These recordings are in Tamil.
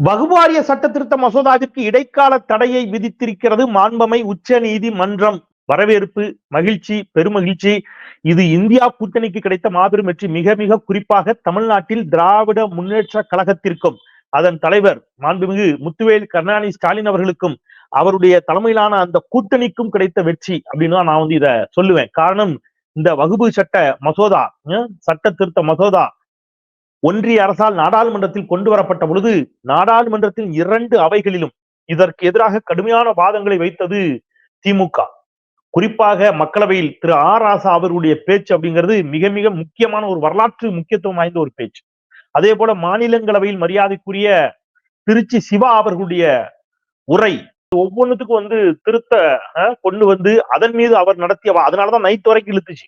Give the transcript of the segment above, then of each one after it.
வகுவாரிய சட்ட திருத்த மசோதாவிற்கு இடைக்கால தடையை விதித்திருக்கிறது மாண்பமை உச்ச நீதிமன்றம். வரவேற்பு மகிழ்ச்சி பெருமகிழ்ச்சி. இது இந்தியா கூட்டணிக்கு கிடைத்த மாபெரும் வெற்றி. மிக மிக குறிப்பாக தமிழ்நாட்டில் திராவிட முன்னேற்ற கழகத்திற்கும். அதன் தலைவர் மாண்புமிகு முத்துவேல் கருணாநிதி ஸ்டாலின் அவர்களுக்கும் அவருடைய தலைமையிலான அந்த கூட்டணிக்கும் கிடைத்த வெற்றி அப்படின்னு தான் நான் வந்து இத சொல்லுவேன். காரணம் இந்த வகுப்பு சட்ட மசோதா ஹம், சட்ட திருத்த மசோதா ஒன்றிய அரசால் நாடாளுமன்றத்தில் கொண்டு வரப்பட்ட பொழுது நாடாளுமன்றத்தில் இரண்டு அவைகளிலும் இதற்கு எதிராக கடுமையான வாதங்களை வைத்தது திமுக. குறிப்பாக மக்களவையில் திரு ஆர் ராசா அவர்களுடைய பேச்சு அப்படிங்கிறது மிக மிக முக்கியமான ஒரு வரலாற்று முக்கியத்துவம் வாய்ந்த ஒரு பேச்சு. அதே போல மாநிலங்களவையில் மரியாதைக்குரிய திருச்சி சிவா அவர்களுடைய உரை ஒவ்வொன்றுத்துக்கும் வந்து திருத்த அஹ், கொண்டு வந்து அதன் மீது அவர் நடத்திய அதனாலதான் நைட் வரைக்கும் இழுத்துச்சு.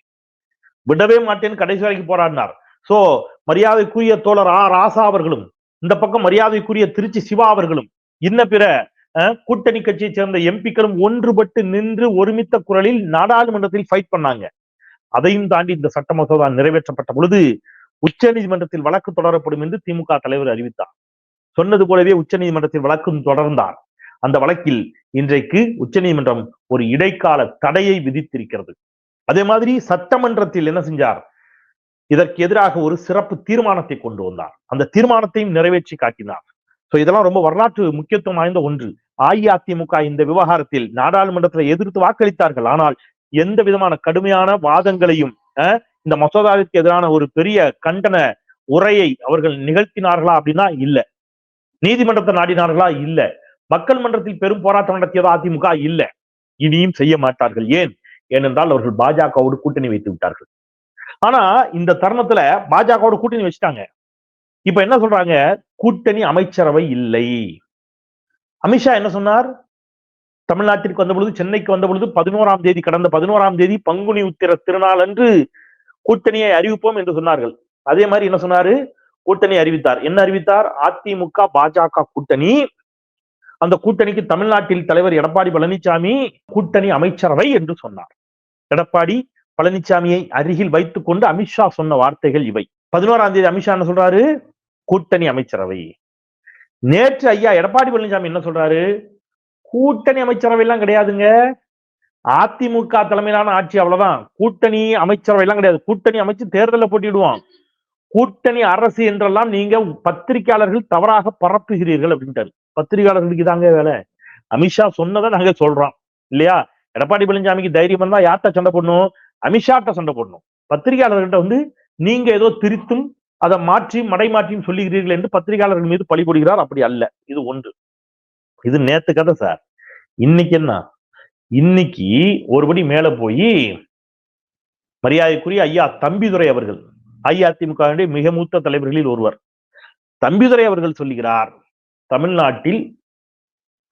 விடவே மாட்டேன்னு கடைசி வரைக்கும் போராடினார். சோ மரியாதைக்குரிய தோழர் ஆ ராசா அவர்களும் இந்த பக்கம் மரியாதைக்குரிய திருச்சி சிவா அவர்களும் இன்ன பிற அஹ், கூட்டணி கட்சியைச் சேர்ந்த எம்பிக்களும் ஒன்றுபட்டு நின்று ஒருமித்த குரலில் நாடாளுமன்றத்தில் ஃபைட் பண்ணாங்க. அதையும் தாண்டி இந்த சட்ட மசோதா நிறைவேற்றப்பட்ட பொழுது உச்சநீதிமன்றத்தில் வழக்கு தொடரப்படும் என்று திமுக தலைவர் அறிவித்தார். சொன்னது போலவே உச்ச நீதிமன்றத்தில் வழக்கும் தொடர்ந்தார். அந்த வழக்கில் இன்றைக்கு உச்சநீதிமன்றம் ஒரு இடைக்கால தடையை விதித்திருக்கிறது. அதே மாதிரி சட்டமன்றத்தில் என்ன செஞ்சார்? இதற்கு எதிராக ஒரு சிறப்பு தீர்மானத்தை கொண்டு வந்தார் அந்த தீர்மானத்தையும் நிறைவேற்றி காட்டினார். சோ இதெல்லாம் ரொம்ப வரலாற்று முக்கியத்துவம் வாய்ந்த ஒன்று. அஇஅதிமுக இந்த விவகாரத்தில் நாடாளுமன்றத்தில் எதிர்த்து வாக்களித்தார்கள். ஆனால் எந்த விதமான கடுமையான வாதங்களையும் அஹ், இந்த மசோதாவிற்கு எதிரான ஒரு பெரிய கண்டன உரையை அவர்கள் நிகழ்த்தினார்களா அப்படின்னா இல்ல. நீதிமன்றத்தை நாடினார்களா இல்ல. மக்கள் மன்றத்தில் பெரும் போராட்டம் நடத்தியதா அதிமுக? இல்ல. இனியும் செய்ய மாட்டார்கள். ஏன்? ஏனென்றால் அவர்கள் பாஜகவோடு கூட்டணி வைத்து விட்டார்கள். ஆனா இந்த தருணத்துல பாஜகவோட கூட்டணி வச்சுட்டாங்க. இப்ப என்ன சொல்றாங்க? கூட்டணி அமைச்சரவை இல்லை. அமித்ஷா என்ன சொன்னார்? தமிழ்நாட்டிற்கு வந்த பொழுது சென்னைக்கு வந்த பொழுது பதினோராம் தேதி கடந்த பதினோராம் தேதி பங்குனி உத்திர திருநாள் அன்று கூட்டணியை அறிவிப்போம் என்று சொன்னார்கள். அதே மாதிரி என்ன சொன்னாரு? கூட்டணி அறிவித்தார். என்ன அறிவித்தார்? அதிமுக பாஜக கூட்டணி. அந்த கூட்டணிக்கு தமிழ்நாட்டில் தலைவர் எடப்பாடி பழனிசாமி கூட்டணி அமைச்சரவை என்று சொன்னார். எடப்பாடி பழனிசாமியை அருகில் வைத்துக் கொண்டு அமித்ஷா சொன்ன வார்த்தைகள் இவை. பதினோராம் தேதி அமித்ஷா என்ன சொல்றாரு? கூட்டணி அமைச்சரவை. நேற்று ஐயா எடப்பாடி பழனிசாமி என்ன சொல்றாரு? கூட்டணி அமைச்சரவை எல்லாம் கிடையாதுங்க. அதிமுக தலைமையிலான ஆட்சி அவ்வளவுதான். கூட்டணி அமைச்சரவை எல்லாம் கிடையாது. கூட்டணி அமைச்சு தேர்தலில் போட்டிடுவோம் கூட்டணி அரசு என்றெல்லாம் நீங்க பத்திரிகையாளர்கள் தவறாக பரப்புகிறீர்கள் அப்படின்ட்டாரு. பத்திரிகையாளர்களுக்கு தாங்க வேலை. அமித்ஷா சொன்னதை நாங்க சொல்றோம். இல்லையா? எடப்பாடி பழனிசாமிக்கு தைரியம் இருந்தா யார்கிட்ட சண்டை போடணும்? அமித்ஷாட்ட சண்டை போடணும். பத்திரிகையாளர்கிட்ட வந்து நீங்க ஏதோ திருத்தும் அதை மாற்றி மடை மாற்றியும் சொல்லுகிறீர்கள் என்று பத்திரிகையாளர்கள் மீது பழி போடுகிறார். அப்படி அல்ல. இது ஒன்று. இது நேத்து கதை சார். இன்னைக்கு என்ன? இன்னைக்கு ஒருபடி மேல போய் மரியாதைக்குரிய ஐயா தம்பிதுரை அவர்கள் அஇஅதிமுக மிக மூத்த தலைவர்களில் ஒருவர் தம்பிதுரை அவர்கள் சொல்லுகிறார் தமிழ்நாட்டில்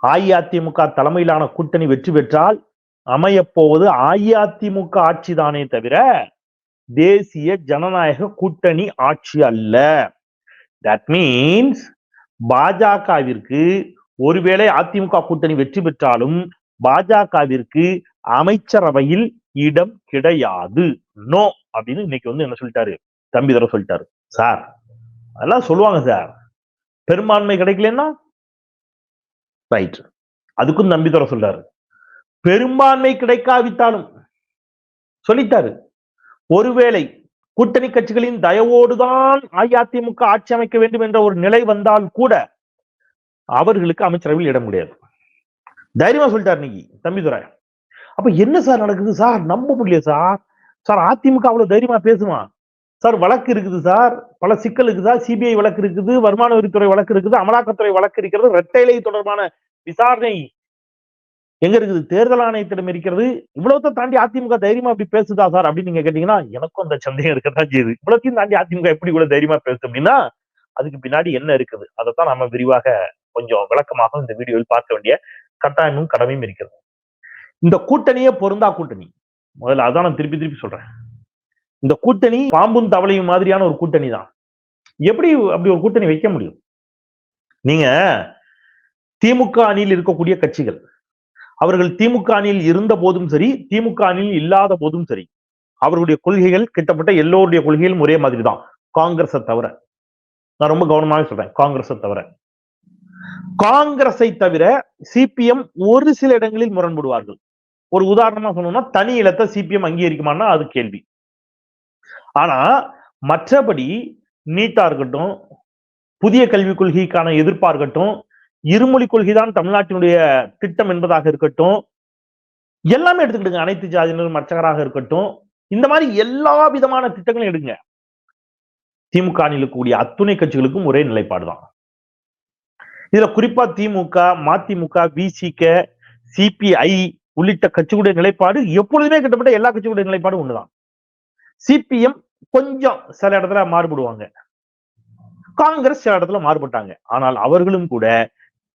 அஇஅதிமுக தலைமையிலான கூட்டணி வெற்றி பெற்றால் அமையப்போவது அஇஅதிமுக ஆட்சி தானே தவிர தேசிய ஜனநாயக கூட்டணி ஆட்சி அல்ல. தட் மீன்ஸ் பாஜகவிற்கு ஒருவேளை அதிமுக கூட்டணி வெற்றி பெற்றாலும் பாஜகவிற்கு அமைச்சரவையில் இடம் கிடையாது. நோ அப்படின்னு இன்னைக்கு வந்து என்ன சொல்லிட்டாரு? தம்பிதர சொல்லிட்டாரு. சார் அதெல்லாம் சொல்லுவாங்க சார் பெரும்பான்மை கிடைக்கலன்னா? ரைட் அதுக்கும் நம்பித்தர சொல்றாரு. பெரும்பான்மை கிடைக்காவிட்டாலும். சொல்லிட்டாரு ஒருவேளை கூட்டணி கட்சிகளின் தயவோடுதான் அஇஅதிமுக ஆட்சி அமைக்க வேண்டும் என்ற ஒரு நிலை வந்தால் கூட அவர்களுக்கு அமைச்சரவையில் இடம் முடியாது தைரியமா சொல்லிட்டார் இன்னைக்கு தம்பிதுரை அப்ப என்ன சார் நடக்குது சார்? நம்ப முடியல சார். சார் அதிமுக அவ்வளவு தைரியமா பேசுமா? சார் வழக்கு இருக்குது சார். பல சிக்கல் இருக்குதா சிபிஐ வழக்கு இருக்குது. வருமான வரித்துறை வழக்கு இருக்குது. அமலாக்கத்துறை வழக்கு இருக்கிறது. இரட்டைலை தொடர்பான விசாரணை எங்க இருக்குது? தேர்தல் ஆணையத்திடம் இருக்கிறது. இவ்வளவுத்த தாண்டி அதிமுக தைரியமா அப்படி பேசுதா சார்? அப்படின்னு நீங்க கேட்டீங்கன்னா எனக்கும் அந்த சந்தேகம் இருக்கத்தான் செய்யுது. இவ்வளவுத்தையும் தாண்டி அதிமுக எப்படி இவ்வளவு தைரியமா பேசுது அப்படின்னா அதுக்கு பின்னாடி என்ன இருக்குது? அதைத்தான் நம்ம விரிவாக கொஞ்சம் விளக்கமாக இந்த வீடியோவில் பார்க்க வேண்டிய கட்டாயமும் கடமையும் இருக்கிறது. இந்த கூட்டணியே பொருந்தா கூட்டணி. முதல்ல அதான் நான் திருப்பி திருப்பி சொல்றேன். இந்த கூட்டணி பாம்பும் தவளையும் மாதிரியான ஒரு கூட்டணி தான். எப்படி அப்படி ஒரு கூட்டணி வைக்க முடியும்? நீங்க திமுக அணியில் இருக்கக்கூடிய கட்சிகள் அவர்கள் திமுக அணியில் இருந்த போதும் சரி திமுக அணியில் இல்லாத போதும் சரி அவர்களுடைய கொள்கைகள் கிட்டத்தட்ட எல்லோருடைய கொள்கைகளும் ஒரே மாதிரி தான் காங்கிரஸை தவிர நான் ரொம்ப கவனமாக சொல்றேன் காங்கிரஸை தவிர. காங்கிரஸை தவிர சிபிஎம் ஒரு சில இடங்களில் முரண்படுவார்கள். ஒரு உதாரணமா சொன்னோம்னா தனி இலத்தை சிபிஎம் அங்கீகரிக்குமானா அது கேள்வி. ஆனா மற்றபடி நீட்டா இருக்கட்டும் புதிய கல்விக் கொள்கைக்கான எதிர்ப்பா இருக்கட்டும் இருமொழி கொள்கைதான் தமிழ்நாட்டினுடைய திட்டம் என்பதாக இருக்கட்டும் எல்லாமே எடுத்துக்கிடுங்க. அனைத்து ஜாதியினரும் மற்றவராக இருக்கட்டும். இந்த மாதிரி எல்லா விதமான திட்டங்களும் எடுங்க. திமுக இருக்கக்கூடிய அத்துணை கட்சிகளுக்கும் ஒரே நிலைப்பாடு தான் இதுல குறிப்பா திமுக மதிமுக விசிக சிபிஐ உள்ளிட்ட கட்சிகளுடைய நிலைப்பாடு எப்பொழுதுமே கிட்டத்தட்ட எல்லா கட்சிகளுடைய நிலைப்பாடும் ஒண்ணுதான். சிபிஎம் கொஞ்சம் சில இடத்துல மாறுபடுவாங்க. காங்கிரஸ் சில இடத்துல மாறுபட்டாங்க. ஆனால் அவர்களும் கூட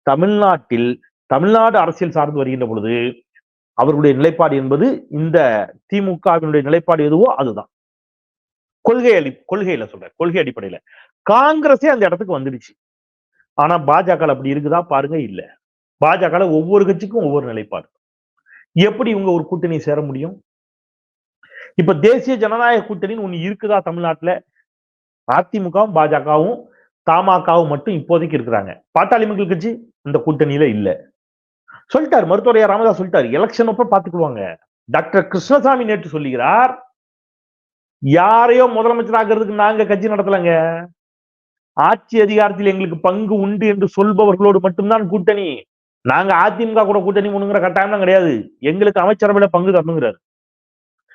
தமிழ்நாட்டில் தமிழ்நாடு அரசியல் சார்ந்து வருகின்ற பொழுது அவர்களுடைய நிலைப்பாடு என்பது இந்த திமுகவினுடைய நிலைப்பாடு எதுவோ அதுதான். கொள்கை அடி கொள்கையில சொல்றேன் கொள்கை அடிப்படையில. காங்கிரஸே அந்த இடத்துக்கு வந்துடுச்சு. ஆனா பாஜக அப்படி இருக்குதா பாருங்க இல்ல. பாஜக ஒவ்வொரு கட்சிக்கும் ஒவ்வொரு நிலைப்பாடு. எப்படி இவங்க ஒரு கூட்டணி சேர முடியும்? இப்ப தேசிய ஜனநாயக கூட்டணின்னு ஒண்ணு இருக்குதா தமிழ்நாட்டுல? அதிமுகவும் பாஜகவும் தமாகவும் மட்டும் இப்போதைக்கு இருக்கிறாங்க. பாட்டாளி மக்கள் கட்சி? இந்த கூட்டணியில இல்ல. சொல்லிட்டார் மருத்துவர் ராமதாஸ் சொல்லிட்டாரு எலெக்ஷன் அப்ப பாத்துக்குவாங்க டாக்டர் கிருஷ்ணசாமி நேற்று சொல்லுகிறார் யாரையோ முதலமைச்சர் ஆகிறதுக்கு நாங்க கட்சி நடத்தலங்க. ஆட்சி அதிகாரத்தில் எங்களுக்கு பங்கு உண்டு என்று சொல்பவர்களோடு மட்டும்தான் கூட்டணி. நாங்க அதிமுக கூட கூட்டணி ஒண்ணுங்கிற கட்டாயம் கிடையாது. எங்களுக்கு அமைச்சரவையில பங்கு தரணுங்கிறாரு.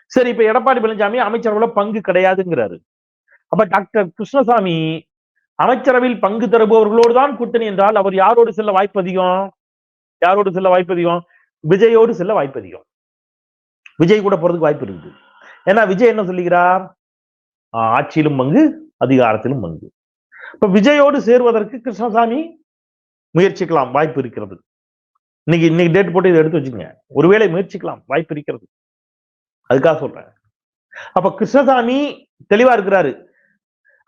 சரி இப்ப எடப்பாடி பழனிசாமி அமைச்சரவையில பங்கு கிடையாதுங்கிறாரு. அப்ப டாக்டர் கிருஷ்ணசாமி அமைச்சரவையில் பங்கு தருபவர்களோடு தான் கூட்டணி என்றால் அவர் யாரோடு செல்ல வாய்ப்பு அதிகம்? யாரோடு செல்ல வாய்ப்பு அதிகம்? விஜயோடு செல்ல வாய்ப்பு அதிகம். விஜய் கூட போறதுக்கு வாய்ப்பு இருக்குது. ஏன்னா விஜய் என்ன சொல்லுகிறார்? ஆட்சியிலும் பங்கு அதிகாரத்திலும் பங்கு. இப்ப விஜயோடு சேருவதற்கு கிருஷ்ணசாமி முயற்சிக்கலாம் வாய்ப்பு இருக்கிறது. இன்னைக்கு இன்னைக்கு டேட் போட்டு இதை எடுத்து வச்சுக்கோங்க. ஒருவேளை முயற்சிக்கலாம் வாய்ப்பு இருக்கிறது. அதுக்காக சொல்றேன். அப்ப கிருஷ்ணசாமி தெளிவா இருக்கிறாரு.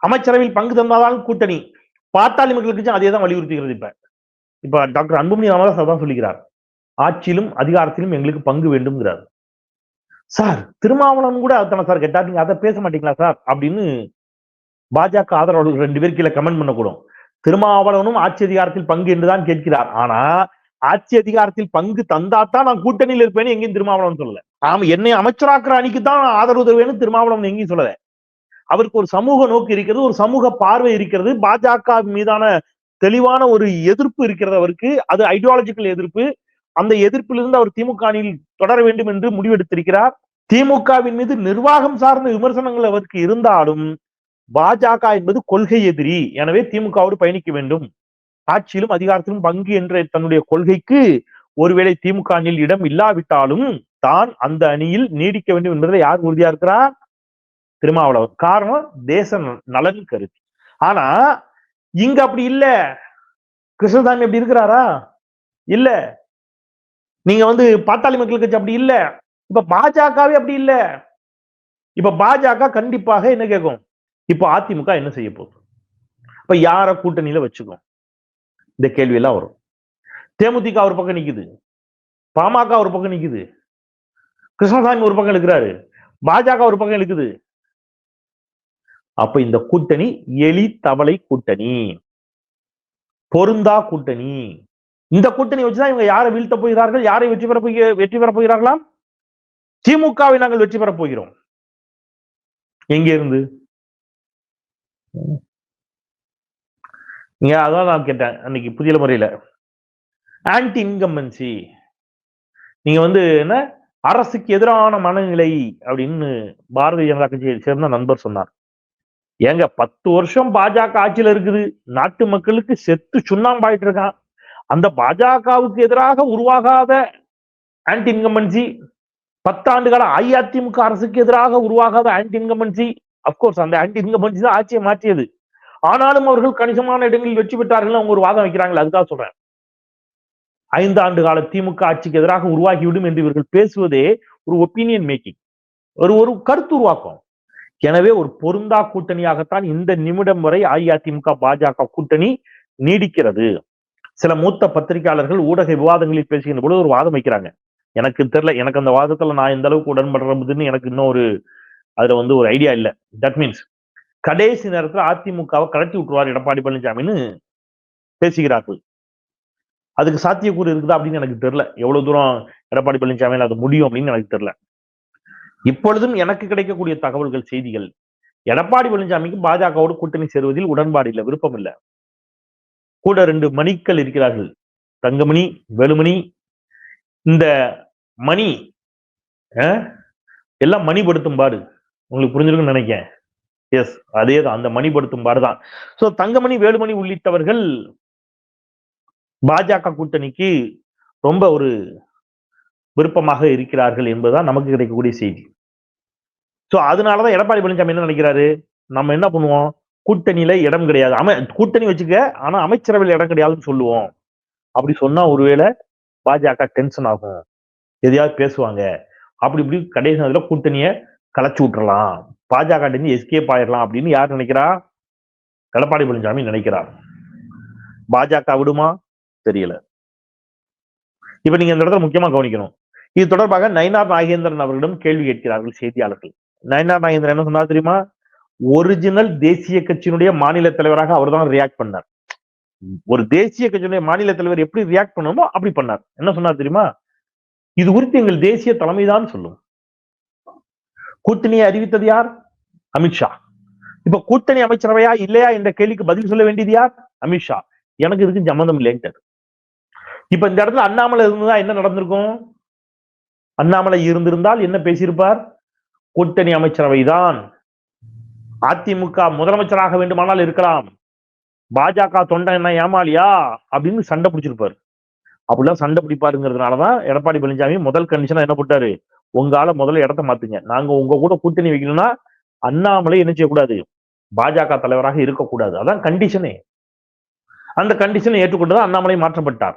அமைச்சரவையில் பங்கு தந்தாதான் கூட்டணி. பாட்டாளி மக்கள் கட்சி அதே தான் வலியுறுத்துகிறது இப்ப. இப்ப டாக்டர் அன்புமணி ராமதாஸ் அதான் சொல்லுகிறார். ஆட்சியிலும் அதிகாரத்திலும் எங்களுக்கு பங்கு வேண்டும்ங்கிறார். சார் திருமாவளவன் கூட அதுதானே சார் கேட்டா நீங்க அதை பேச மாட்டீங்களா சார்? அப்படின்னு பாஜக ஆதரவாளர்கள் ரெண்டு பேர் கீழே கமெண்ட் பண்ணக்கூடும். திருமாவளவனும் ஆட்சி அதிகாரத்தில் பங்கு என்றுதான் கேட்கிறார். ஆனா ஆட்சி அதிகாரத்தில் பங்கு தந்தாத்தான் நான் கூட்டணியில் இருப்பேன்னு எங்கேயும் திருமாவளவன் சொல்லல. ஆமா என்னை அமைச்சராக்குற அணிக்கு தான் ஆதரவு தருவேன்னு திருமாவளவன் எங்கேயும் சொல்லல. அவருக்கு ஒரு சமூக நோக்கு இருக்கிறது ஒரு சமூக பார்வை இருக்கிறது. பாஜக மீதான தெளிவான ஒரு எதிர்ப்பு இருக்கிறது அவருக்கு. அது ஐடியாலஜிக்கல் எதிர்ப்பு. அந்த எதிர்ப்பிலிருந்து அவர் திமுக அணியில் தொடர வேண்டும் என்று முடிவெடுத்திருக்கிறார். திமுகவின் மீது நிர்வாகம் சார்ந்த விமர்சனங்கள் அவருக்கு இருந்தாலும் பாஜக என்பது கொள்கை எதிரி. எனவே திமுகவோடு பயணிக்க வேண்டும். ஆட்சியிலும் அதிகாரத்திலும் பங்கு என்ற தன்னுடைய கொள்கைக்கு ஒருவேளை திமுக அணியில் இடம் இல்லாவிட்டாலும் தான் அந்த அணியில் நீடிக்க வேண்டும் என்பதை யார் உறுதியா இருக்கிறார் திருமாவளவர் காரணம் தேச நலன் கருதி ஆனா இங்க அப்படி இல்ல. கிருஷ்ணசாமி அப்படி இருக்கிறாரா? இல்ல. நீங்க வந்து பாட்டாளி மக்கள் கட்சி அப்படி இல்ல. இப்ப பாஜகவே அப்படி இல்ல. இப்ப பாஜக கண்டிப்பாக என்ன கேட்கும் இப்ப அதிமுக என்ன செய்ய போகுது? இப்ப யார கூட்டணியில வச்சுக்கும்? இந்த கேள்வி எல்லாம் வரும். தேமுதிக ஒரு பக்கம் நிக்குது. பாமக ஒரு பக்கம் நிக்குது. கிருஷ்ணசாமி ஒரு பக்கம் இருக்கிறாரு. பாஜக ஒரு பக்கம் இருக்குது அப்ப இந்த கூட்டணி எலி தவளை கூட்டணி. பொருந்தா கூட்டணி. இந்த கூட்டணி வச்சுதான் இவங்க யாரை வீழ்த்த போகிறார்கள் யாரை வெற்றி பெற போய் வெற்றி பெற போகிறார்களாம்? திமுகவை நாங்கள் வெற்றி பெற போகிறோம். எங்க இருந்து? நீங்க அதான் நான் கேட்டேன் அன்னைக்கு புதிய முறையில. ஆன்டி இன்கம்பன்சி நீங்க வந்து என்ன? அரசுக்கு எதிரான மனநிலை அப்படின்னு பாரதிய ஜனதா கட்சியை சேர்ந்த நண்பர் சொன்னார். ஏங்க பத்து வருஷம் பாஜக ஆட்சியில இருக்குது. நாட்டு மக்களுக்கு செத்து சுண்ணாம்பாயிட்டு இருக்கான். அந்த பாஜகவுக்கு எதிராக உருவாகாத ஆன்டி இன்கம்பன்சி பத்தாண்டு கால அஇஅதிமுக அரசுக்கு எதிராக உருவாகாத ஆன்டி இன்கம்பன்சி அப்கோர்ஸ் அந்த ஆன்டி இன்கம்பன்சி தான் ஆட்சியை மாற்றியது. ஆனாலும் அவர்கள் கணிசமான இடங்களில் வெற்றி பெற்றார்கள் அவங்க ஒரு வாதம் வைக்கிறாங்களே அதுக்காக சொல்றேன். ஐந்து ஆண்டு கால திமுக ஆட்சிக்கு எதிராக உருவாகிவிடும் என்று இவர்கள் பேசுவதே ஒரு ஒப்பீனியன் மேக்கிங் ஒரு ஒரு கருத்து உருவாக்கம் எனவே ஒரு பொருந்தா கூட்டணியாகத்தான் இந்த நிமிடம் வரை அஇஅதிமுக பாஜக கூட்டணி நீடிக்கிறது. சில மூத்த பத்திரிகையாளர்கள் ஊடக விவாதங்களில் பேசுகின்ற பொழுது ஒரு வாதம் வைக்கிறாங்க. எனக்கு தெரியல எனக்கு அந்த வாதத்துல நான் எந்த அளவுக்கு உடன்படுறதுன்னு எனக்கு இன்னும் ஒரு அதுல வந்து ஒரு ஐடியா இல்லை. தட் மீன்ஸ் கடைசி நேரத்தில் அதிமுகவை கலட்டி விட்டுருவார் எடப்பாடி பழனிசாமின்னு பேசுகிறார்கள். அதுக்கு சாத்தியக்கூறு இருக்குதா அப்படின்னு எனக்கு தெரியல. எவ்வளவு தூரம் எடப்பாடி பழனிசாமியில் அது முடியும் அப்படின்னு எனக்கு தெரியல. இப்பொழுதும் எனக்கு கிடைக்கக்கூடிய தகவல்கள் செய்திகள். எடப்பாடி பழனிசாமிக்கு பாஜகவோடு கூட்டணி சேருவதில் உடன்பாடு இல்லை விருப்பம் இல்லை. கூட ரெண்டு மணிக்கள் இருக்கிறார்கள். தங்கமணி வேலுமணி இந்த மணி எல்லாம் மணிப்படுத்தும் பாடு. உங்களுக்கு புரிஞ்சிருக்குன்னு நினைக்கிறேன். எஸ் அதே தான் அந்த மணிப்படுத்தும் பாடு தான். ஸோ தங்கமணி வேலுமணி உள்ளிட்டவர்கள் பாஜக கூட்டணிக்கு ரொம்ப ஒரு விருப்பமாக இருக்கிறார்கள் என்பதுதான் நமக்கு கிடைக்கக்கூடிய செய்தி. சோ அதனாலதான் எடப்பாடி பழனிசாமி என்ன நினைக்கிறாரு? நம்ம என்ன பண்ணுவோம்? கூட்டணியில இடம் கிடையாது. அமை கூட்டணி வச்சுக்க ஆனா அமைச்சரவையில் இடம் கிடையாதுன்னு சொல்லுவோம். அப்படி சொன்னா ஒருவேளை பாஜக டென்ஷன் ஆகும். எதையாவது பேசுவாங்க. அப்படி இப்படி கடைசி நேரத்தில் கூட்டணியை களைச்சி விட்டுறலாம். பாஜக எஸ்கேப் ஆயிடலாம் அப்படின்னு யார் நினைக்கிறா? எடப்பாடி பழனிசாமி நினைக்கிறார் பாஜக விடுமா? தெரியல. இப்ப நீங்க இந்த இடத்துல முக்கியமா கவனிக்கணும். இது தொடர்பாக நயனார் நாகேந்திரன் அவர்களிடம் கேள்வி கேட்கிறார்கள் செய்தியாளர்கள். நயனார் நாகேந்திரன் என்ன சொன்னார் தெரியுமா? ஒரிஜினல் தேசிய கட்சியினுடைய மாநில தலைவராக அவர் தான் ரியாக்ட் பண்ணார். ஒரு தேசிய கட்சியினுடைய மாநில தலைவர் எப்படி ரியாக்ட் பண்ணணுமோ அப்படி பண்ணார். என்ன சொன்னார் தெரியுமா? இது குறித்து எங்கள் தேசிய தலைமைதான் சொல்லும். கூட்டணியை அறிவித்தது யார்? அமித்ஷா இப்ப கூட்டணி அமைச்சரவையா இல்லையா என்ற கேள்விக்கு பதில் சொல்ல வேண்டியது யார்? அமித்ஷா எனக்கு இதுக்கு சம்மந்தம் இல்லைன்ட்டு இப்ப இந்த இடத்துல அண்ணாமலை இருந்துதான் என்ன நடந்திருக்கும்? அண்ணாமலை இருந்திருந்தால் என்ன பேசியிருப்பார்? கூட்டணி அமைச்சரவைதான். அதிமுக முதலமைச்சராக வேண்டுமானால் இருக்கலாம். பாஜக தொண்டை என்ன ஏமாலியா அப்படின்னு சண்டை பிடிச்சிருப்பாரு. அப்படிலாம் சண்டை பிடிப்பாருங்கிறதுனாலதான் எடப்பாடி பழனிசாமி முதல் கண்டிஷனா என்ன போட்டாரு? உங்களால முதல்ல இடத்த மாத்துங்க. நாங்க உங்க கூட கூட்டணி வைக்கணும்னா அண்ணாமலை என்ன செய்யக்கூடாது? பாஜக தலைவராக இருக்கக்கூடாது. அதான் கண்டிஷனே அந்த கண்டிஷனை ஏற்றுக்கொண்டுதான் அண்ணாமலை மாற்றப்பட்டார்.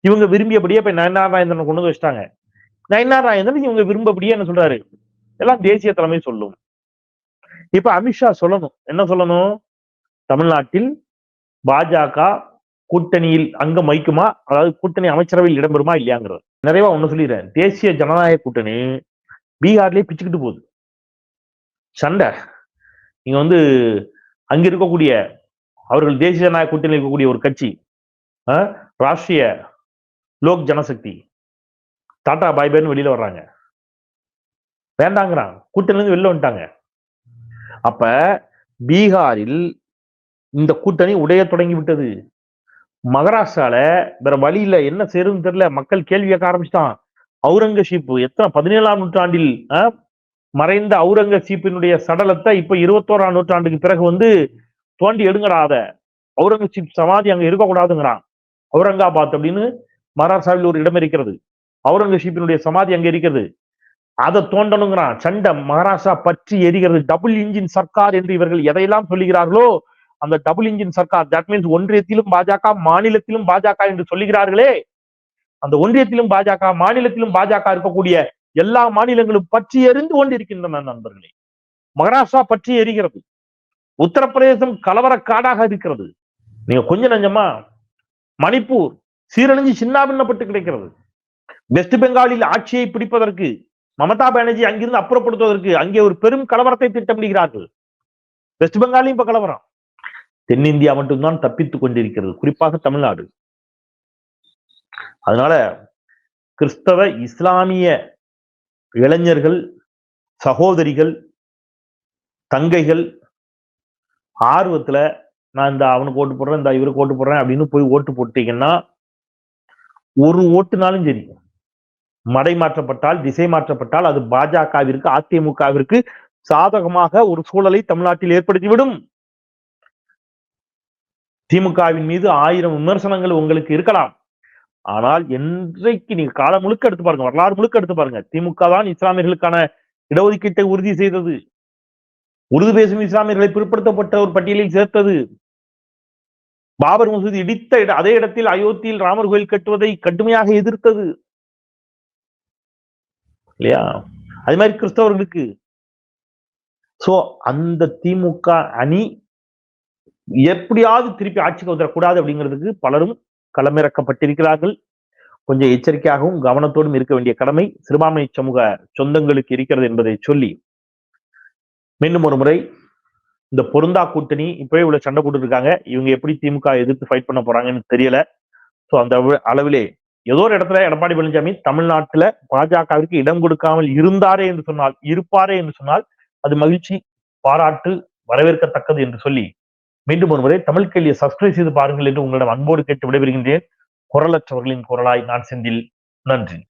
இவங்க விரும்பியபடியே இப்ப நயனார் கொண்டு வந்து வச்சிட்டாங்க. நயனார் ராஜேந்திரன் இவங்க விரும்பப்படியே என்ன சொல்றாரு? எல்லாம் தேசிய தலைமை சொல்லும். இப்ப அமித்ஷா சொல்லணும். என்ன சொல்லணும்? தமிழ்நாட்டில் பாஜக கூட்டணியில் அங்கம் வைக்குமா அதாவது கூட்டணி அமைச்சரவையில் இடம்பெறுமா இல்லையாங்கிறது நிறைவா ஒண்ணு சொல்லிடுறேன். தேசிய ஜனநாயக கூட்டணி பீகார்லயே பிச்சுக்கிட்டு போகுது. சண்டை. நீங்க வந்து அங்க இருக்கக்கூடிய அவர்கள் தேசிய ஜனநாயக கூட்டணியில் இருக்கக்கூடிய ஒரு கட்சி ராஷ்டிரிய லோக் ஜனசக்தி. டாட்டா பாய் பைன்னு வெளியில வர்றாங்க. வேண்டாங்கிறான். கூட்டணிலேருந்து வெளில வந்துட்டாங்க. அப்ப பீகாரில் இந்த கூட்டணி உடைய தொடங்கி விட்டது. மகாராஷ்டிரால வேற வழியில என்ன செய்யறதுன்னு தெரியல. மக்கள் கேள்வி கேட்க ஆரம்பிச்சிட்டான். அவுரங்கசீப் எத்தனை பதினேழாம் நூற்றாண்டில் மறைந்த அவுரங்கசீப்பினுடைய சடலத்தை இப்ப இருபத்தோராம் நூற்றாண்டுக்கு பிறகு வந்து தோண்டி எடுங்கடாத. அவுரங்கசீப் சமாதி அங்க இருக்கக்கூடாதுங்கிறான். அவுரங்காபாத் அப்படின்னு மகாராஷ்டிராவில் ஒரு இடம் இருக்கிறது. அவுரங்கசீப்பினுடைய சமாதி அங்க இருக்கிறது. அதை தோண்டணுங்கிறான். சண்டை மகாராஷ்டிரா பற்றி எரிகிறது. டபுள் இன்ஜின் சர்க்கார் என்று இவர்கள் எதையெல்லாம் சொல்லுகிறார்களோ அந்த டபுள் இன்ஜின் சர்க்கார் தட் மீன்ஸ் ஒன்றியத்திலும் பாஜக மாநிலத்திலும் பாஜக என்று சொல்லுகிறார்களே. அந்த ஒன்றியத்திலும் பாஜக மாநிலத்திலும் பாஜக இருக்கக்கூடிய எல்லா மாநிலங்களும் பற்றி எரிந்து கொண்டிருக்கின்றன நண்பர்களே. மகாராஷ்டிரா பற்றி எரிகிறது. உத்தரப்பிரதேசம் கலவர காடாக இருக்கிறது. நீங்க கொஞ்சம் நஞ்சமா மணிப்பூர் சீரழிஞ்சு சின்னாபின்னப்பட்டு கிடைக்கிறது. வெஸ்ட் பெங்காலில் ஆட்சியை பிடிப்பதற்கு மமதா பானர்ஜி அங்கிருந்து அப்புறப்படுத்துவதற்கு அங்கே ஒரு பெரும் கலவரத்தை திட்டமிடுகிறார்கள். வெஸ்ட் பெங்காலையும் இப்ப கலவரம். தென்னிந்தியா மட்டும்தான் தப்பித்துக் கொண்டிருக்கிறது குறிப்பாக தமிழ்நாடு. அதனால கிறிஸ்தவ இஸ்லாமிய இளைஞர்கள் சகோதரிகள் தங்கைகள் ஆர்வத்துல நான் இந்த அவனுக்கு ஓட்டு போடுறேன் இந்த இவருக்கு ஓட்டு போடுறேன் அப்படின்னு போய் ஓட்டு போட்டீங்கன்னா ஒரு ஓட்டுனாலும் சரி மடை மாற்றப்பட்டால் திசை மாற்றப்பட்டால் அது பாஜகவிற்கு அதிமுகவிற்கு சாதகமாக ஒரு சூழலை தமிழ்நாட்டில் ஏற்படுத்திவிடும். திமுகவின் மீது ஆயிரம் விமர்சனங்கள் உங்களுக்கு இருக்கலாம். ஆனால் என்றைக்கு நீங்க காலம் முழுக்க எடுத்து பாருங்க வரலாறு முழுக்க எடுத்து பாருங்க. திமுக தான் இஸ்லாமியர்களுக்கான இடஒதுக்கீட்டை உறுதி செய்தது. உருது பேசும் இஸ்லாமியர்களை பிற்படுத்தப்பட்ட ஒரு பட்டியலில் சேர்த்தது. பாபர் மசூதி இடித்த இட- அதே இடத்தில் அயோத்தியில் ராமர் கோயில் கட்டுவதை கடுமையாக எதிர்த்தது. இல்லையா? அது மாதிரி கிறிஸ்தவர்களுக்கு. சோ அந்த திமுக அணி எப்படியாவது திருப்பி ஆட்சிக்கு வந்துடக்கூடாது அப்படிங்கிறதுக்கு பலரும் களமிறக்கப்பட்டிருக்கிறார்கள். கொஞ்சம் எச்சரிக்கையாகவும் கவனத்தோடும் இருக்க வேண்டிய கடமை சிறுபான்மை சமூக சொந்தங்களுக்கு இருக்கிறது என்பதை சொல்லி மீண்டும் ஒரு முறை இந்த பொருந்தா கூட்டணி இப்பவே இவ்வளவு சண்டை போட்டு இருக்காங்க. இவங்க எப்படி திமுக எதிர்த்து ஃபைட் பண்ண போறாங்கன்னு தெரியல. சோ அந்த அளவிலே ஏதோ ஒரு இடத்துல எடப்பாடி பழனிசாமி தமிழ்நாட்டுல பாஜகவிற்கு இடம் கொடுக்காமல் இருந்தாரே என்று சொன்னால் இருப்பாரே என்று சொன்னால் அது மகிழ்ச்சி பாராட்டு வரவேற்கத்தக்கது என்று சொல்லி மீண்டும் ஒருமுறை தமிழ் கேள்வியை சப்ஸ்கிரைப் செய்து பாருங்கள் என்று உங்களிடம் அன்போடு கேட்டு விடைபெறுகின்றேன் குரலற்றவர்களின் குரலாய் நான் செந்தில் நன்றி